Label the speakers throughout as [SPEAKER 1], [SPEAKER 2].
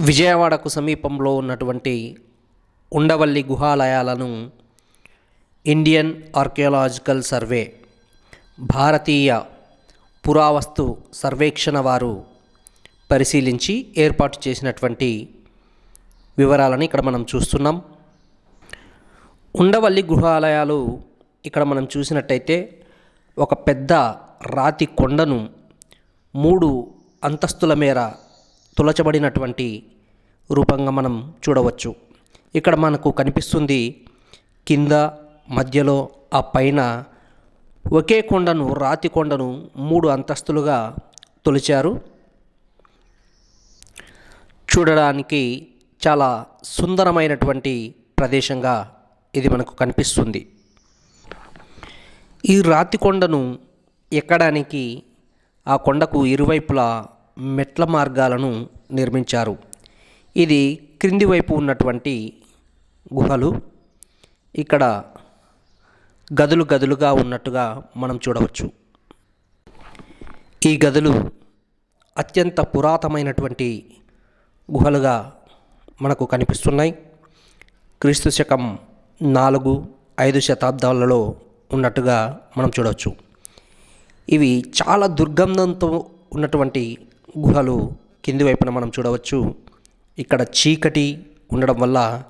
[SPEAKER 1] విజయవాడకు సమీపంలో ఉన్నటువంటి ఉండవల్లి గుహాలయాలను ఇండియన్ ఆర్కియాలజికల్ సర్వే భారతీయ పురావస్తు సర్వేక్షణ వారు పరిశీలించి ఏర్పాటు చేసినటువంటి వివరాలను ఇక్కడ మనం చూస్తున్నాం. ఉండవల్లి గృహాలయాలు ఇక్కడ మనం చూసినట్టయితే ఒక పెద్ద రాతి కొండను మూడు అంతస్తుల మేర తులచబడినటువంటి రూపంగా మనం చూడవచ్చు. ఇక్కడ మనకు కనిపిస్తుంది కింద మధ్యలో ఆ పైన ఒకే కొండను రాతి కొండను మూడు అంతస్తులుగా తొలిచారు. చూడడానికి చాలా సుందరమైనటువంటి ప్రదేశంగా ఇది మనకు కనిపిస్తుంది. ఈ రాతి కొండను ఎక్కడానికి ఆ కొండకు ఇరువైపులా మెట్ల మార్గాలను నిర్మించారు. ఇది క్రింది వైపు ఉన్నటువంటి గుహలు. ఇక్కడ గదులు గదులుగా ఉన్నట్టుగా మనం చూడవచ్చు. ఈ గదులు అత్యంత పురాతనమైనటువంటి గుహలుగా మనకు కనిపిస్తున్నాయి. క్రీస్తు శకం నాలుగు ఐదు శతాబ్దాలలో ఉన్నట్టుగా మనం చూడవచ్చు. ఇవి చాలా దుర్గంధంతో ఉన్నటువంటి గుహలు కింది వైపున మనం చూడవచ్చు. ఇక్కడ చీకటి ఉండడం వల్ల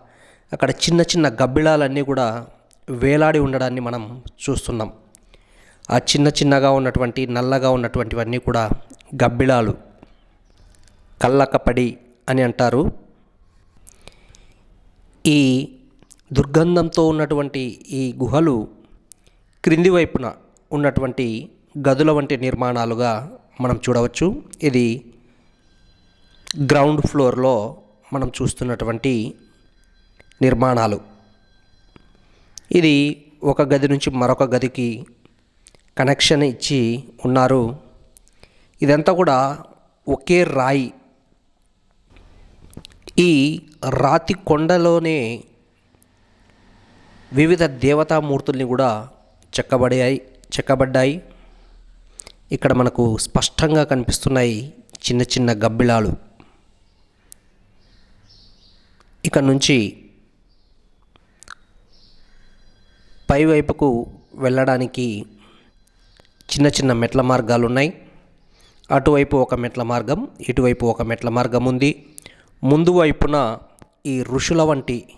[SPEAKER 1] అక్కడ చిన్న చిన్న గబ్బిళాలన్నీ కూడా వేలాడి ఉండడాన్ని మనం చూస్తున్నాం. ఆ చిన్న చిన్నగా ఉన్నటువంటి నల్లగా ఉన్నటువంటివన్నీ కూడా గబ్బిళాలు. కల్లకపడి అని అంటారు. ఈ దుర్గంధంతో ఉన్నటువంటి ఈ గుహలు క్రింది వైపున ఉన్నటువంటి గదుల వంటి నిర్మాణాలుగా మనం చూడవచ్చు. ఇది గ్రౌండ్ ఫ్లోర్లో మనం చూస్తున్నటువంటి నిర్మాణాలు. ఇది ఒక గది నుంచి మరొక గదికి కనెక్షన్ ఇచ్చి ఉన్నారు. ఇదంతా కూడా ఒకే రాయి. ఈ రాతి కొండలోనే వివిధ దేవతామూర్తుల్ని కూడా చెక్కబడాయి చెక్కబడ్డాయి. ఇక్కడ మనకు స్పష్టంగా కనిపిస్తున్నాయి చిన్న చిన్న గబ్బిళాలు ఇక్కడ నుంచి పైవైపుకు వెళ్ళడానికి చిన్న చిన్న మెట్ల మార్గాలు ఉన్నాయి అటువైపు ఒక మెట్ల మార్గం ఇటువైపు ఒక మెట్ల మార్గం ఉంది. ముందు వైపున ఈ ఋషుల వంటి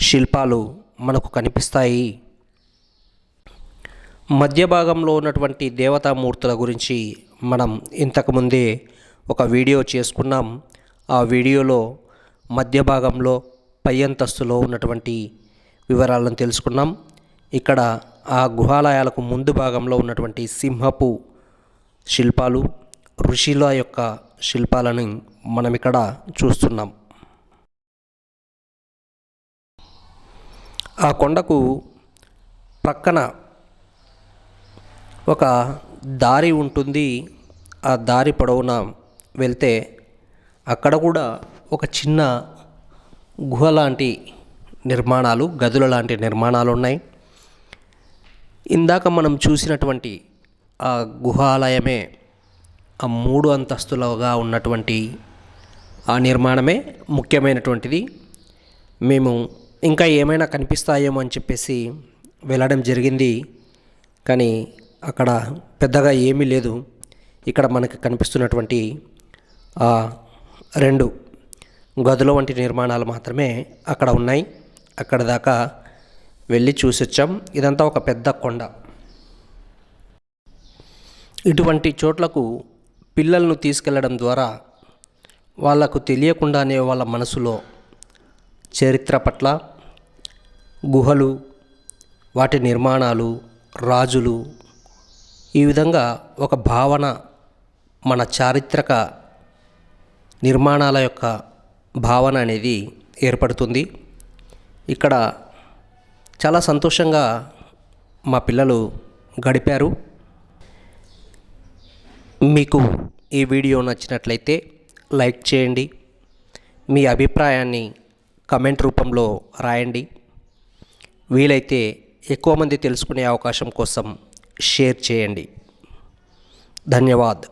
[SPEAKER 1] శిల్పాలు మనకు కనిపిస్తాయి. మధ్య భాగంలో ఉన్నటువంటి దేవతామూర్తుల గురించి మనం ఇంతకుముందే ఒక వీడియో చేసుకున్నాం. ఆ వీడియోలో మధ్య భాగంలో పై అంతస్తులో ఉన్నటువంటి వివరాలను తెలుసుకున్నాం. ఇక్కడ ఆ గుహాలయాలకు ముందు భాగంలో ఉన్నటువంటి సింహపు శిల్పాలు ఋషిల యొక్క శిల్పాలను మనం ఇక్కడ చూస్తున్నాం. ఆ కొండకు ప్రక్కన ఒక దారి ఉంటుంది. ఆ దారి పొడవున వెళ్తే అక్కడ కూడా ఒక చిన్న గుహ లాంటి నిర్మాణాలు గదుల లాంటి నిర్మాణాలు ఉన్నాయి. ఇందాక మనం చూసినటువంటి ఆ గుహాలయమే ఆ మూడు అంతస్తులుగా ఉన్నటువంటి ఆ నిర్మాణమే ముఖ్యమైనటువంటిది. మేము ఇంకా ఏమైనా కనిపిస్తాయేమో అని చెప్పేసి వెళ్ళడం జరిగింది. కానీ అక్కడ పెద్దగా ఏమీ లేదు. ఇక్కడ మనకి కనిపిస్తున్నటువంటి ఆ రెండు. గదుల వంటి నిర్మాణాలు మాత్రమే అక్కడ ఉన్నాయి. అక్కడ దాకా వెళ్ళి చూసొచ్చాం. ఇదంతా ఒక పెద్ద కొండ. ఇటువంటి చోట్లకు పిల్లలను తీసుకెళ్ళడం ద్వారా వాళ్ళకు తెలియకుండానే వాళ్ళ మనసులో చరిత్ర పట్ల గుహలు వాటి నిర్మాణాలు రాజులు ఈ విధంగా ఒక భావన మన చారిత్రక నిర్మాణాల యొక్క భావన అనేది ఏర్పడుతుంది. ఇక్కడ చాలా సంతోషంగా మా పిల్లలు గడిపారు. మీకు ఈ వీడియో నచ్చినట్లయితే లైక్ చేయండి. మీ అభిప్రాయాన్ని కమెంట్ రూపంలో రాయండి. వీలైతే ఎక్కువ మంది తెలుసుకునే అవకాశం కోసం షేర్ చేయండి. ధన్యవాద్.